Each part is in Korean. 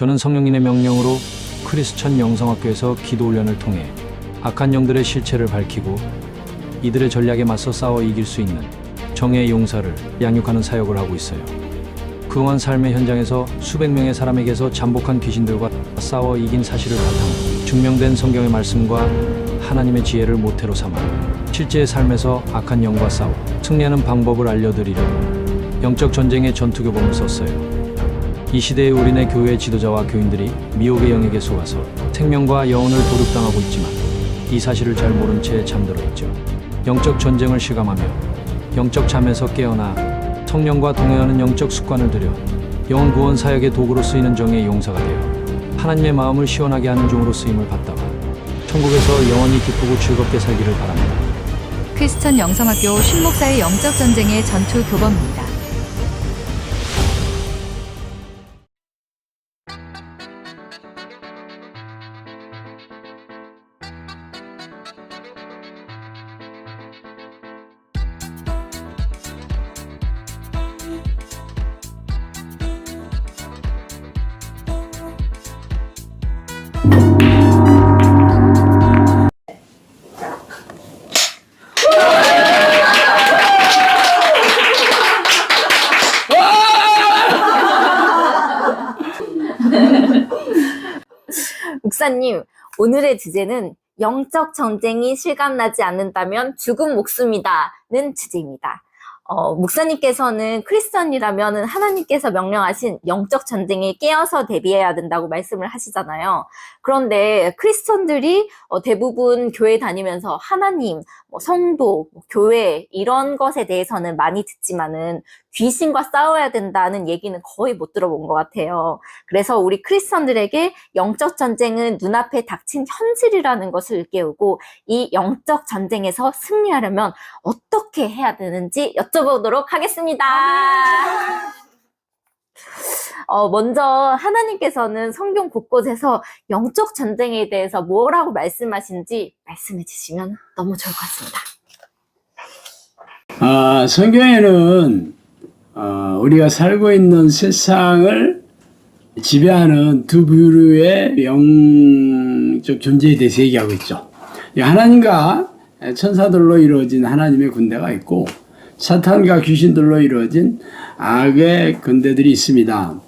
저는 성령님의 명령으로 크리스천 영성학교에서 기도 훈련을 통해 악한 영들의 실체를 밝히고 이들의 전략에 맞서 싸워 이길 수 있는 정의의 용사를 양육하는 사역을 하고 있어요. 그동안 삶의 현장에서 수백 명의 사람에게서 잠복한 귀신들과 싸워 이긴 사실을 바탕으로 증명된 성경의 말씀과 하나님의 지혜를 모태로 삼아 실제의 삶에서 악한 영과 싸워 승리하는 방법을 알려드리려고 영적 전쟁의 전투 교범을 썼어요. 이 시대의 우리네 교회 지도자와 교인들이 미혹의 영에게 속아서 생명과 영혼을 도륙당하고 있지만 이 사실을 잘 모른 채 잠들어 있죠. 영적 전쟁을 실감하며 영적 잠에서 깨어나 성령과 동행하는 영적 습관을 들여 영혼 구원 사역의 도구로 쓰이는 정의 용사가 되어 하나님의 마음을 시원하게 하는 종으로 쓰임을 받다가 천국에서 영원히 기쁘고 즐겁게 살기를 바랍니다. 크리스천 영성학교 신목사의 영적 전쟁의 전투 교범입니다. 목사님, 오늘의 주제는 영적 전쟁이 실감나지 않는다면 죽은 목숨이다는 주제입니다. 어, 목사님께서는 크리스천이라면 하나님께서 명령하신 영적 전쟁에 깨어서 대비해야 된다고 말씀을 하시잖아요. 그런데 크리스천들이 어, 대부분 교회 다니면서 하나님, 뭐 성도, 뭐 교회 이런 것에 대해서는 많이 듣지만은 귀신과 싸워야 된다는 얘기는 거의 못 들어본 것 같아요. 그래서 우리 크리스천들에게 영적 전쟁은 눈앞에 닥친 현실이라는 것을 일깨우고 이 영적 전쟁에서 승리하려면 어떻게 해야 되는지 여쭤보도록 하겠습니다. 어, 먼저 하나님께서는 성경 곳곳에서 영적 전쟁에 대해서 뭐라고 말씀하신지 말씀해 주시면 너무 좋을 것 같습니다. 아, 성경에는 어, 우리가 살고 있는 세상을 지배하는 두 부류의 영적 존재에 대해서 얘기하고 있죠. 이 하나님과 천사들로 이루어진 하나님의 군대가 있고 사탄과 귀신들로 이루어진 악의 군대들이 있습니다.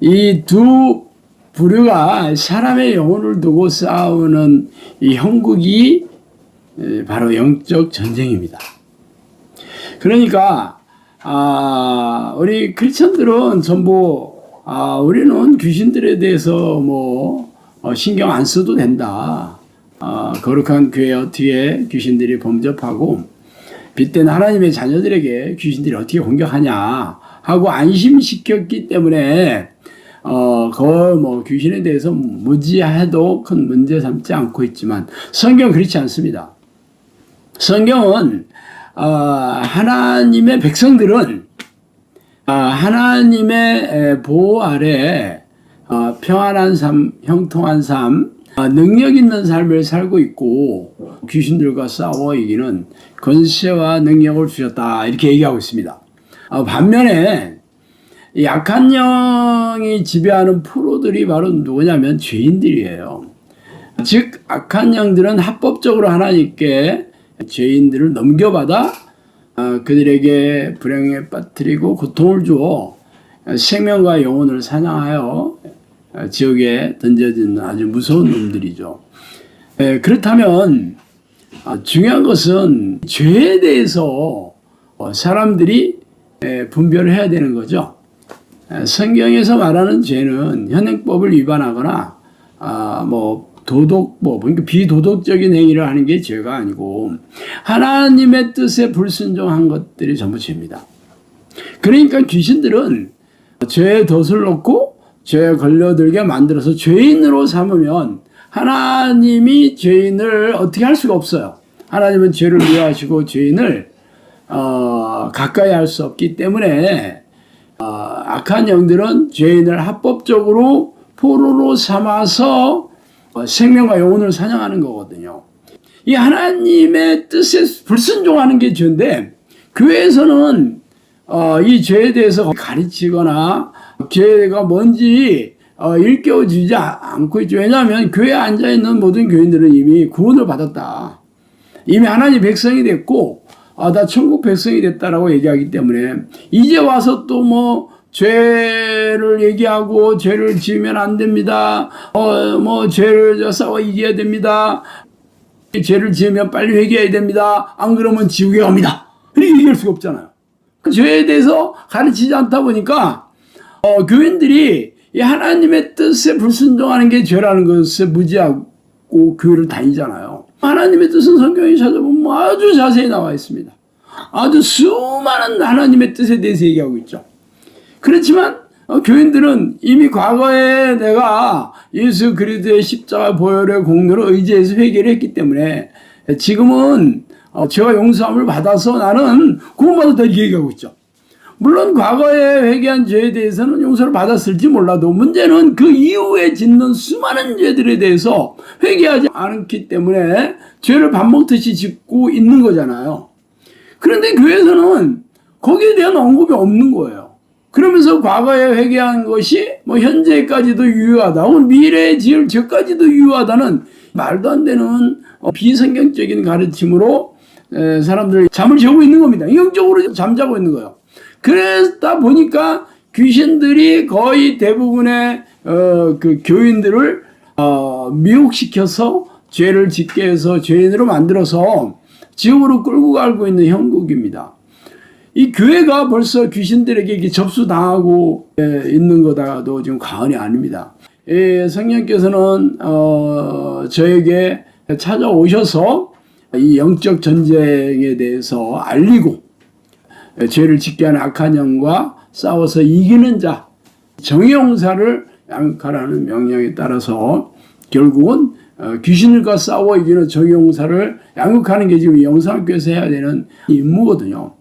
이 두 부류가 사람의 영혼을 두고 싸우는 이 형국이 에, 바로 영적 전쟁입니다. 그러니까 아, 우리 크리스천들은 전부 아, 우리는 귀신들에 대해서 뭐 어, 신경 안 써도 된다. 아, 거룩한 교회 어떻게 귀신들이 범접하고 빛된 하나님의 자녀들에게 귀신들이 어떻게 공격하냐 하고 안심시켰기 때문에 어, 그뭐 귀신에 대해서 무지해도 큰 문제 삼지 않고 있지만 성경 은 그렇지 않습니다. 성경은 어, 하나님의 백성들은 아, 하나님의 에, 보호 아래 어, 평안한 삶, 형통한 삶, 아, 능력 있는 삶을 살고 있고 귀신들과 싸워 이기는 권세와 능력을 주셨다 이렇게 얘기하고 있습니다. 어, 반면에 이 약한 영이 지배하는 프로들이 바로 누구냐면 죄인들이에요. 즉 악한 영들은 합법적으로 하나님께 죄인들을 넘겨받아 어, 그들에게 불행에 빠뜨리고 고통을 주어 생명과 영혼을 사냥하여 어, 지옥에 던져지는 아주 무서운 놈들이죠. 에, 그렇다면 아, 중요한 것은 죄에 대해서 어, 사람들이 에, 분별을 해야 되는 거죠. 에, 성경에서 말하는 죄는 현행법을 위반하거나 아, 뭐 도덕법, 그러니까 비도덕적인 행위를 하는 게 죄가 아니고 하나님의 뜻에 불순종한 것들이 전부 죄입니다. 그러니까 귀신들은 죄에 덫을 놓고 죄에 걸려들게 만들어서 죄인으로 삼으면 하나님이 죄인을 어떻게 할 수가 없어요. 하나님은 죄를 미워하시고 죄인을 어, 가까이 할 수 없기 때문에 어, 악한 영들은 죄인을 합법적으로 포로로 삼아서 어, 생명과 영혼을 사냥하는 거거든요. 이 하나님의 뜻에 불순종하는 게 죄인데 교회에서는 어, 이 죄에 대해서 가르치거나 죄가 뭔지 어, 일깨워주지 아- 않고 있죠. 왜냐하면 교회에 앉아 있는 모든 교인들은 이미 구원을 받았다. 이미 하나님 백성이 됐고, 아, 나 천국 백성이 됐다라고 얘기하기 때문에, 이제 와서 또 뭐, 죄를 얘기하고, 죄를 지으면 안 됩니다. 어, 뭐, 죄를 저 싸워 이겨야 됩니다. 죄를 지으면 빨리 회개해야 됩니다. 안 그러면 지옥에 갑니다. 이렇게 얘기할 수가 없잖아요. 그 죄에 대해서 가르치지 않다 보니까, 어, 교인들이 이 하나님의 뜻에 불순종하는 게 죄라는 것을 무지하고 교회를 다니잖아요. 하나님의 뜻은 성경에 찾아보면 뭐 아주 자세히 나와 있습니다. 아주 수많은 하나님의 뜻에 대해서 얘기하고 있죠. 그렇지만 어, 교인들은 이미 과거에 내가 예수 그리스도의 십자가 보혈의 공로를 의지해서 회개를 했기 때문에 지금은 어, 죄와 용서함을 받아서 나는 구원받았다 얘기하고 있죠. 물론 과거에 회개한 죄에 대해서는 용서를 받았을지 몰라도 문제는 그 이후에 짓는 수많은 죄들에 대해서 회개하지 않기 때문에 죄를 밥 먹듯이 짓고 있는 거잖아요. 그런데 교회에서는 거기에 대한 언급이 없는 거예요. 그러면서 과거에 회개한 것이 뭐 현재까지도 유효하다, 혹은 미래에 지을 죄까지도 유효하다는 말도 안 되는 어, 비성경적인 가르침으로 에, 사람들이 잠을 재우고 있는 겁니다. 영적으로 잠자고 있는 거예요. 그러다 보니까 귀신들이 거의 대부분의 어, 그 교인들을 어, 미혹시켜서 죄를 짓게 해서 죄인으로 만들어서 지옥으로 끌고 가고 있는 형국입니다. 이 교회가 벌써 귀신들에게 접수당하고 에, 있는 거다도 지금 과언이 아닙니다. 예, 성령께서는 어, 저에게 찾아오셔서 이 영적 전쟁에 대해서 알리고 죄를 짓게 하는 악한 영과 싸워서 이기는 자 정의용사를 양육하라는 명령에 따라서 결국은 어, 귀신들과 싸워 이기는 정의용사를 양육하는 게 지금 영상교에서 해야 되는 임무거든요.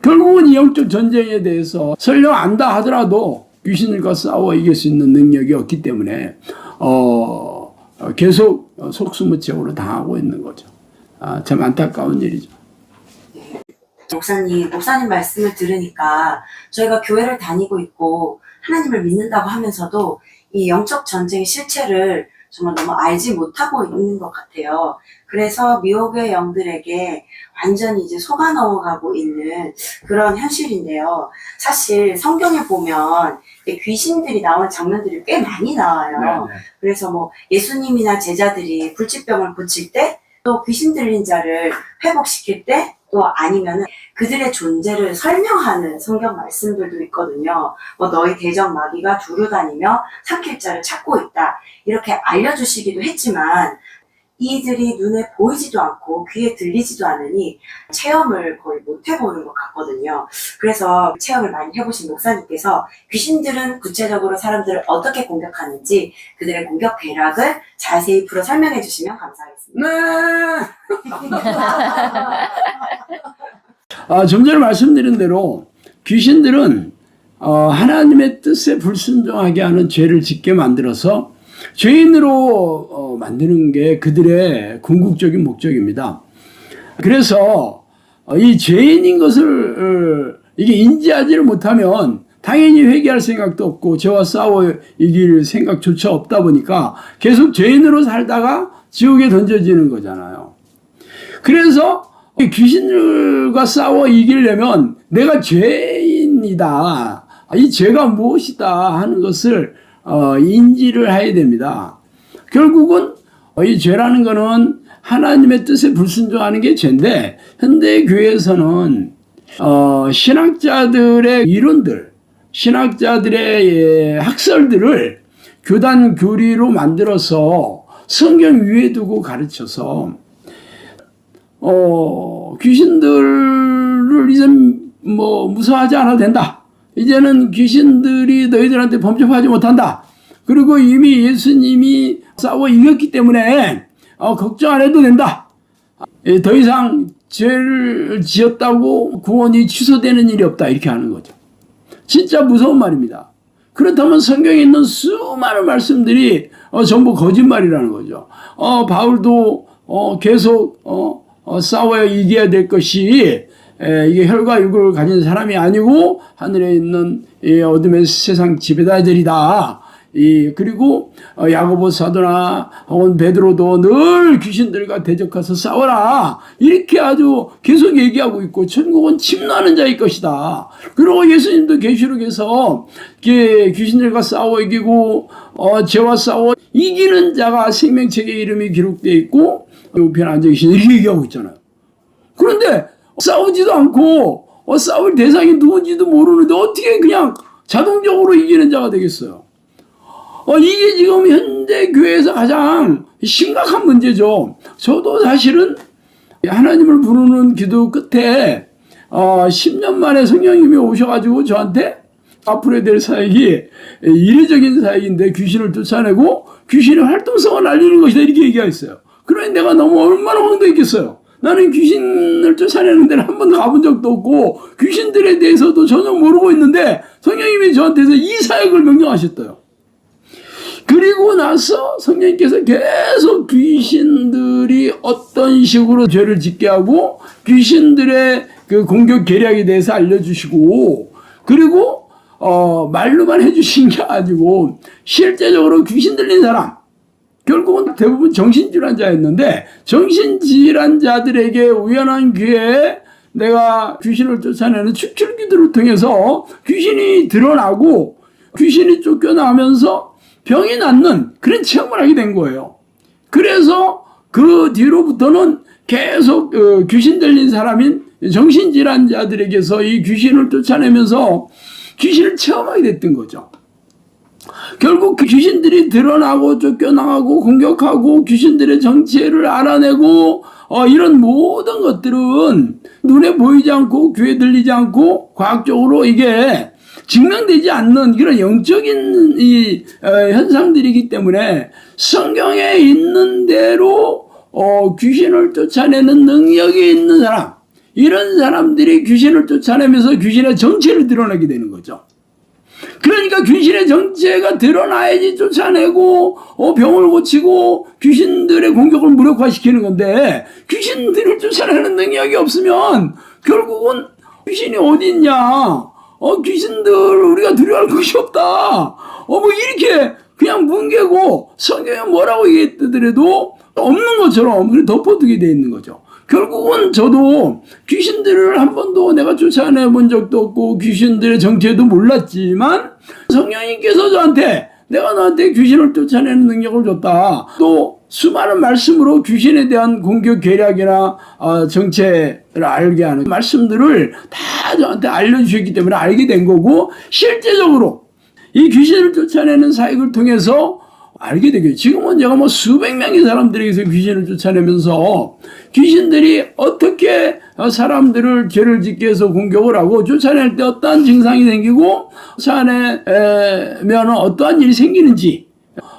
결국은 이 영적 전쟁에 대해서 설령 안다 하더라도 귀신들과 싸워 이길 수 있는 능력이 없기 때문에 어, 어, 계속 속수무책으로 당하고 있는 거죠. 아, 참 안타까운 일이죠. 목사님, 목사님 말씀을 들으니까 저희가 교회를 다니고 있고 하나님을 믿는다고 하면서도 이 영적 전쟁의 실체를 정말 너무 알지 못하고 있는 것 같아요. 그래서 미혹의 영들에게 완전히 이제 속아 넘어가고 있는 그런 현실인데요. 사실 성경에 보면 귀신들이 나오는 장면들이 꽤 많이 나와요. 그래서 뭐 예수님이나 제자들이 불치병을 고칠 때 또 귀신 들린 자를 회복시킬 때 또 아니면은 그들의 존재를 설명하는 성경 말씀들도 있거든요. 뭐 너희 대적 마귀가 두루 다니며 삼킬 자를 찾고 있다. 이렇게 알려주시기도 했지만 이들이 눈에 보이지도 않고 귀에 들리지도 않으니 체험을 거의 못 해보는 것 같거든요. 그래서 체험을 많이 해보신 목사님께서 귀신들은 구체적으로 사람들을 어떻게 공격하는지 그들의 공격 대략을 자세히 풀어 설명해 주시면 감사하겠습니다. 네. 아, 좀 전에 말씀드린 대로 귀신들은 어, 하나님의 뜻에 불순종하게 하는 죄를 짓게 만들어서 죄인으로 어, 만드는 게 그들의 궁극적인 목적입니다. 그래서 어, 이 죄인인 것을 어, 이게 인지하지를 못하면 당연히 회개할 생각도 없고 죄와 싸워 이길 생각조차 없다 보니까 계속 죄인으로 살다가 지옥에 던져지는 거잖아요. 그래서 이 귀신들과 싸워 이기려면 내가 죄인이다. 이 죄가 무엇이다 하는 것을 어, 인지를 해야 됩니다. 결국은 어, 이 죄라는 것은 하나님의 뜻에 불순종하는 게 죄인데 현대 교회에서는 어, 신학자들의 이론들, 신학자들의 예, 학설들을 교단 교리로 만들어서 성경 위에 두고 가르쳐서 어, 귀신들을 이제 뭐 무서워하지 않아도 된다. 이제는 귀신들이 너희들한테 범접하지 못한다. 그리고 이미 예수님이 싸워 이겼기 때문에 어, 걱정 안 해도 된다. 예, 더 이상 죄를 지었다고 구원이 취소되는 일이 없다. 이렇게 하는 거죠. 진짜 무서운 말입니다. 그렇다면 성경에 있는 수많은 말씀들이 어, 전부 거짓말이라는 거죠. 어, 바울도 어, 계속 어, 어, 싸워야 이겨야 될 것이 에, 이게 혈과 육을 가진 사람이 아니고 하늘에 있는 이 어둠의 세상 지배자들이다. 이 그리고 어, 야고보 사도나 혹은 베드로도 늘 귀신들과 대적해서 싸워라 이렇게 아주 계속 얘기하고 있고 천국은 침노하는 자의 것이다. 그리고 예수님도 계시록에서 귀신들과 싸워 이기고 어, 죄와 싸워 이기는 자가 생명책의 이름이 기록되어 있고 우편 앉아 계신 이렇게 얘기하고 있잖아요. 그런데 싸우지도 않고 어, 싸울 대상이 누군지도 모르는데 어떻게 그냥 자동적으로 이기는 자가 되겠어요? 어, 이게 지금 현대 교회에서 가장 심각한 문제죠. 저도 사실은 하나님을 부르는 기도 끝에 어, 10년 만에 성령님이 오셔가지고 저한테 앞으로 될 사역이 이례적인 사역인데 귀신을 쫓아내고 귀신의 활동성을 알리는 것이다 이렇게 얘기했어요. 그러니 내가 너무 얼마나 황당했겠어요. 나는 귀신을 쫓아내는 데는 한 번도 가본 적도 없고 귀신들에 대해서도 전혀 모르고 있는데 성령님이 저한테서 이 사역을 명령하셨어요. 그리고 나서 성령님께서 계속 귀신들이 어떤 식으로 죄를 짓게 하고 귀신들의 그 공격 계략에 대해서 알려주시고 그리고 어 말로만 해주신 게 아니고 실제적으로 귀신 들린 사람 결국은 대부분 정신질환자였는데 정신질환자들에게 우연한 기회에 내가 귀신을 쫓아내는 축출기도를 통해서 귀신이 드러나고 귀신이 쫓겨나면서 병이 낫는 그런 체험을 하게 된 거예요. 그래서 그 뒤로부터는 계속 어, 귀신 들린 사람인 정신질환자들에게서 이 귀신을 쫓아내면서 귀신을 체험하게 됐던 거죠. 결국 그 귀신들이 드러나고 쫓겨나가고 공격하고 귀신들의 정체를 알아내고 어, 이런 모든 것들은 눈에 보이지 않고 귀에 들리지 않고 과학적으로 이게 증명되지 않는 그런 영적인 이 어, 현상들이기 때문에 성경에 있는 대로 어, 귀신을 쫓아내는 능력이 있는 사람 이런 사람들이 귀신을 쫓아내면서 귀신의 정체를 드러내게 되는 거죠. 그러니까 귀신의 정체가 드러나야지 쫓아내고 어, 병을 고치고 귀신들의 공격을 무력화시키는 건데 귀신들을 쫓아내는 능력이 없으면 결국은 귀신이 어디 있냐? 어 귀신들 우리가 두려워할 것이 없다. 어 뭐 이렇게 그냥 뭉개고 성경에 뭐라고 얘기했더라도 없는 것처럼 덮어두게 돼 있는 거죠. 결국은 저도 귀신들을 한 번도 내가 쫓아내 본 적도 없고 귀신들의 정체도 몰랐지만 성령님께서 저한테 내가 너한테 귀신을 쫓아내는 능력을 줬다. 또 수많은 말씀으로 귀신에 대한 공격 계략이나 어, 정체를 알게 하는 말씀들을 다 저한테 알려주셨기 때문에 알게 된 거고 실제적으로 이 귀신을 쫓아내는 사역을 통해서 알게 되겠죠. 지금은 제가 뭐 수백 명의 사람들에게서 귀신을 쫓아내면서 귀신들이 어떻게 사람들을 죄를 짓게 해서 공격을 하고 쫓아낼 때 어떠한 증상이 생기고 쫓아내면 어떠한 일이 생기는지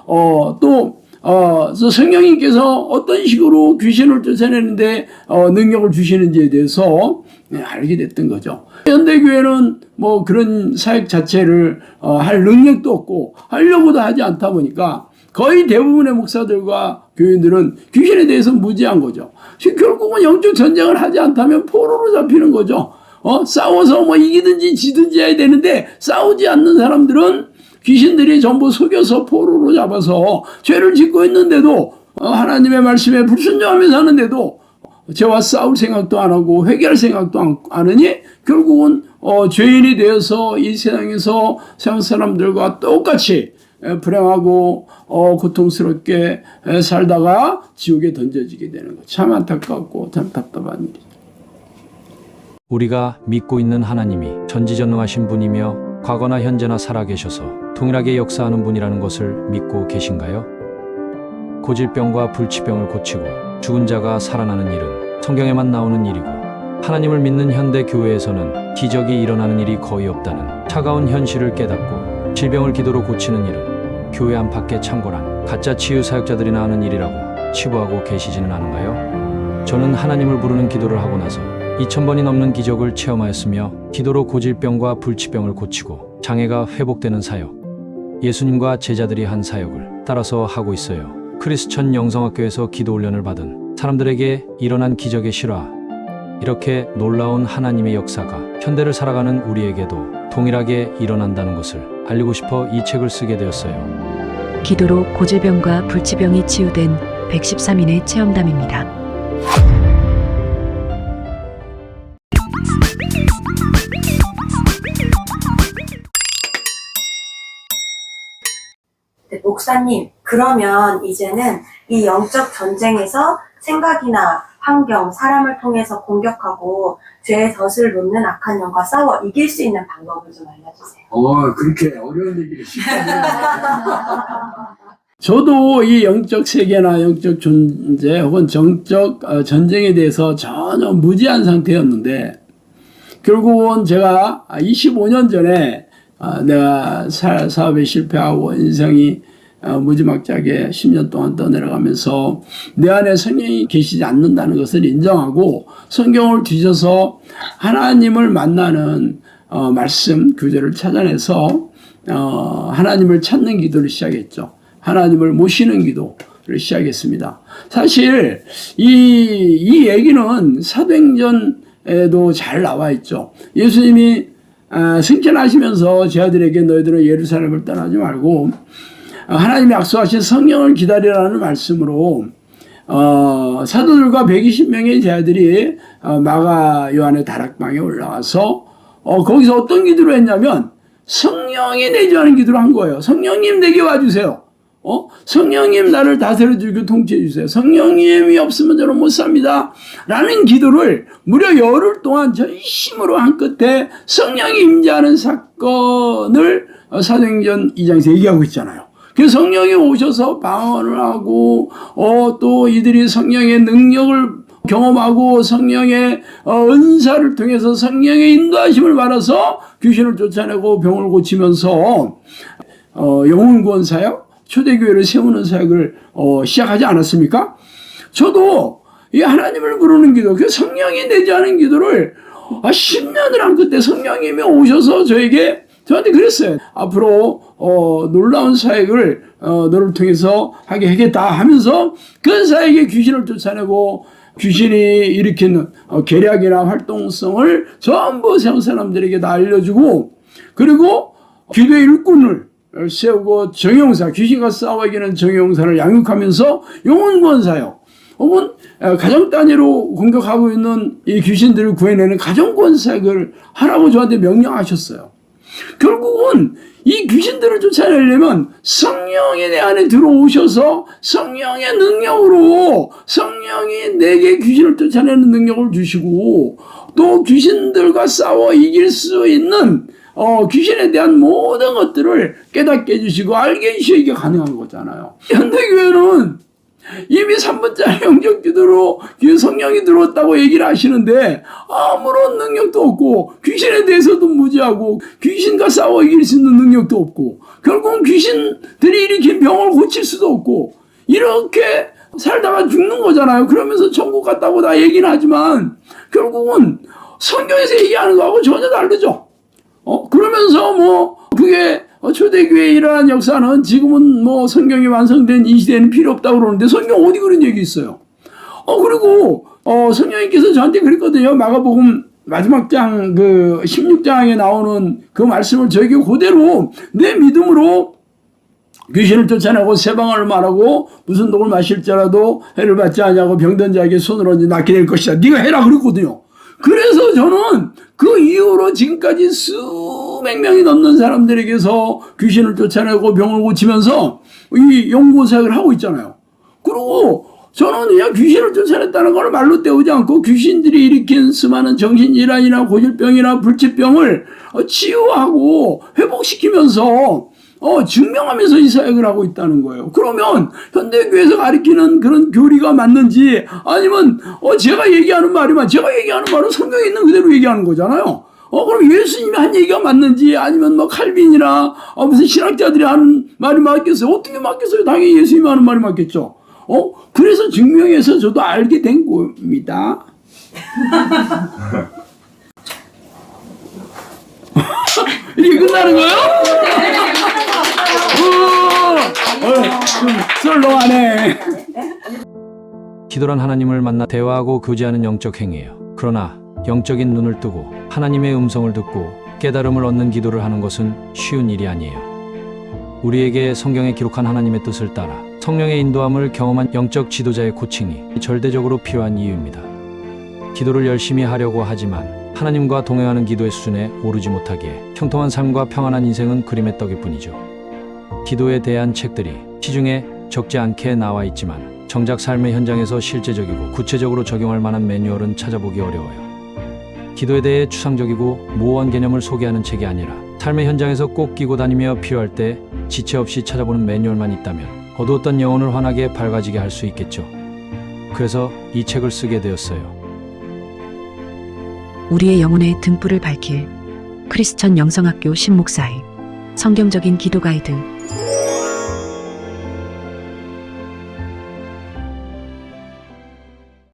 어, 또 어, 성령님께서 어떤 식으로 귀신을 쫓아내는데 어, 능력을 주시는지에 대해서 네, 알게 됐던 거죠. 현대교회는 뭐 그런 사역 자체를 어, 할 능력도 없고 하려고도 하지 않다 보니까 거의 대부분의 목사들과 교인들은 귀신에 대해서 무지한 거죠. 결국은 영적 전쟁을 하지 않다면 포로로 잡히는 거죠. 어, 싸워서 뭐 이기든지 지든지 해야 되는데 싸우지 않는 사람들은 귀신들이 전부 속여서 포로로 잡아서 죄를 짓고 있는데도 어, 하나님의 말씀에 불순종하며 사는데도 죄와 싸울 생각도 안 하고 회개할 생각도 안, 안 하니 결국은 어, 죄인이 되어서 이 세상에서 세상 사람들과 똑같이 에, 불행하고 어, 고통스럽게 에, 살다가 지옥에 던져지게 되는 거. 참 안타깝고 참 답답한 일이죠. 우리가 믿고 있는 하나님이 전지전능하신 분이며 과거나 현재나 살아계셔서 동일하게 역사하는 분이라는 것을 믿고 계신가요? 고질병과 불치병을 고치고 죽은 자가 살아나는 일은 성경에만 나오는 일이고 하나님을 믿는 현대 교회에서는 기적이 일어나는 일이 거의 없다는 차가운 현실을 깨닫고 질병을 기도로 고치는 일은 교회 안팎의 창고란 가짜 치유 사역자들이나 하는 일이라고 치부하고 계시지는 않은가요? 저는 하나님을 부르는 기도를 하고 나서 2000번이 넘는 기적을 체험하였으며 기도로 고질병과 불치병을 고치고 장애가 회복되는 사역 예수님과 제자들이 한 사역을 따라서 하고 있어요. 크리스천 영성학교에서 기도 훈련을 받은 사람들에게 일어난 기적의 실화 이렇게 놀라운 하나님의 역사가 현대를 살아가는 우리에게도 동일하게 일어난다는 것을 알리고 싶어 이 책을 쓰게 되었어요. 기도로 고질병과 불치병이 치유된 113인의 체험담입니다. 네, 목사님, 그러면 이제는 이 영적 전쟁에서 생각이나 환경, 사람을 통해서 공격하고 죄의 덫을 놓는 악한 영과 싸워 이길 수 있는 방법을 좀 알려주세요. 어, 그렇게 어려운 얘기를 쉽게 저도 이 영적 세계나 영적 존재 혹은 정적 어, 전쟁에 대해서 전혀 무지한 상태였는데 결국은 제가 25년 전에 어, 내가 사, 사업에 실패하고 인생이 어, 무지막지하게 10년 동안 떠내려가면서 내 안에 성령이 계시지 않는다는 것을 인정하고 성경을 뒤져서 하나님을 만나는 어, 말씀 구절을 찾아내서 어, 하나님을 찾는 기도를 시작했죠. 하나님을 모시는 기도를 시작했습니다. 사실 이, 이 얘기는 사도행전에도 잘 나와 있죠. 예수님이 아, 승천하시면서 제 아들에게 너희들은 예루살렘을 떠나지 말고 어, 하나님이 약속하신 성령을 기다리라는 말씀으로 어, 사도들과 120명의 제자들이 어, 마가 요한의 다락방에 올라와서 어, 거기서 어떤 기도를 했냐면 성령이 내주하는 기도를 한 거예요. 성령님 내게 와주세요. 어? 성령님 나를 다스려 주고 통치해 주세요. 성령님이 없으면 저는 못 삽니다. 라는 기도를 무려 열흘 동안 전심으로 한 끝에 성령이 임재하는 사건을 어, 사도행전 2장에서 얘기하고 있잖아요. 그 성령이 오셔서 방언을 하고 어, 또 이들이 성령의 능력을 경험하고 성령의 어, 은사를 통해서 성령의 인도하심을 받아서 귀신을 쫓아내고 병을 고치면서 어, 영혼 구원 사역, 초대교회를 세우는 사역을 어, 시작하지 않았습니까? 저도 이 하나님을 부르는 기도, 그 성령이 내지 않은 기도를 아, 10년을 한 그때 성령님이 오셔서 저에게 저한테 그랬어요. 앞으로 어, 놀라운 사역을 어, 너를 통해서 하게 하겠다 하면서 그 사역에 귀신을 쫓아내고 귀신이 일으키는 어, 계략이나 활동성을 전부 세운 사람들에게 다 알려주고 그리고 기도의 일꾼을 세우고 정용사 귀신과 싸워 이기는 정용사를 양육하면서 영혼구원 사역 혹은 어, 가정 단위로 공격하고 있는 이 귀신들을 구해내는 가정구원 사역을 하라고 저한테 명령하셨어요. 결국은 이 귀신들을 쫓아내려면 성령이 내 안에 들어오셔서 성령의 능력으로 성령이 내게 귀신을 쫓아내는 능력을 주시고 또 귀신들과 싸워 이길 수 있는 어, 귀신에 대한 모든 것들을 깨닫게 해주시고 알게 해주시기가 가능한 거잖아요. 현대교회는 이미 3분짜리 영적 기도로 성령이 들어왔다고 얘기를 하시는데 아무런 능력도 없고 귀신에 대해서도 무지하고 귀신과 싸워 이길 수 있는 능력도 없고 결국은 귀신들이 일으킨 병을 고칠 수도 없고 이렇게 살다가 죽는 거잖아요. 그러면서 천국 갔다고 다 얘기는 하지만 결국은 성경에서 얘기하는 거하고 전혀 다르죠. 어, 그러면서 뭐, 그게 어, 초대교회에 일어난 역사는 지금은 뭐 성경이 완성된 이 시대에는 필요 없다고 그러는데 성경 어디 그런 얘기 있어요? 어, 그리고, 어, 성령님께서 저한테 그랬거든요. 마가복음 마지막 장, 그, 16장에 나오는 그 말씀을 저에게 그대로 내 믿음으로 귀신을 쫓아내고 세방을 말하고 무슨 독을 마실지라도 해를 받지 않냐고 병든 자에게 손을 얹어 낫게 될 것이다. 네가 해라 그랬거든요. 그래서 저는 그 이후로 지금까지 수백 명이 넘는 사람들에게서 귀신을 쫓아내고 병을 고치면서 이 연구 사역을 하고 있잖아요. 그리고 저는 그냥 귀신을 쫓아냈다는 걸 말로 때우지 않고 귀신들이 일으킨 수많은 정신질환이나 고질병이나 불치병을 어, 치유하고 회복시키면서 어, 증명하면서 이 사역을 하고 있다는 거예요. 그러면 현대교회에서 가리키는 그런 교리가 맞는지 아니면 어, 제가 얘기하는 말이만 제가 얘기하는 말은 성경에 있는 그대로 얘기하는 거잖아요. 어, 그럼 예수님이 한 얘기가 맞는지 아니면 뭐 칼빈이나 어, 무슨 신학자들이 하는 말이 맞겠어요? 어떻게 맞겠어요? 당연히 예수님이 하는 말이 맞겠죠. 어, 그래서 증명해서 저도 알게 된 겁니다. 이게 끝나는 거예요? 어, 좀 썰렁하네. 기도란 하나님을 만나 대화하고 교제하는 영적 행위예요. 그러나 영적인 눈을 뜨고 하나님의 음성을 듣고 깨달음을 얻는 기도를 하는 것은 쉬운 일이 아니에요. 우리에게 성경에 기록한 하나님의 뜻을 따라 성령의 인도함을 경험한 영적 지도자의 코칭이 절대적으로 필요한 이유입니다. 기도를 열심히 하려고 하지만 하나님과 동행하는 기도의 수준에 오르지 못하기에 형통한 삶과 평안한 인생은 그림의 떡일 뿐이죠. 기도에 대한 책들이 시중에 적지 않게 나와 있지만 정작 삶의 현장에서 실제적이고 구체적으로 적용할 만한 매뉴얼은 찾아보기 어려워요. 기도에 대해 추상적이고 모호한 개념을 소개하는 책이 아니라 삶의 현장에서 꼭 끼고 다니며 필요할 때 지체 없이 찾아보는 매뉴얼만 있다면 어두웠던 영혼을 환하게 밝아지게 할 수 있겠죠. 그래서 이 책을 쓰게 되었어요. 우리의 영혼의 등불을 밝힐 크리스천 영성학교 신목사의 성경적인 기도 가이드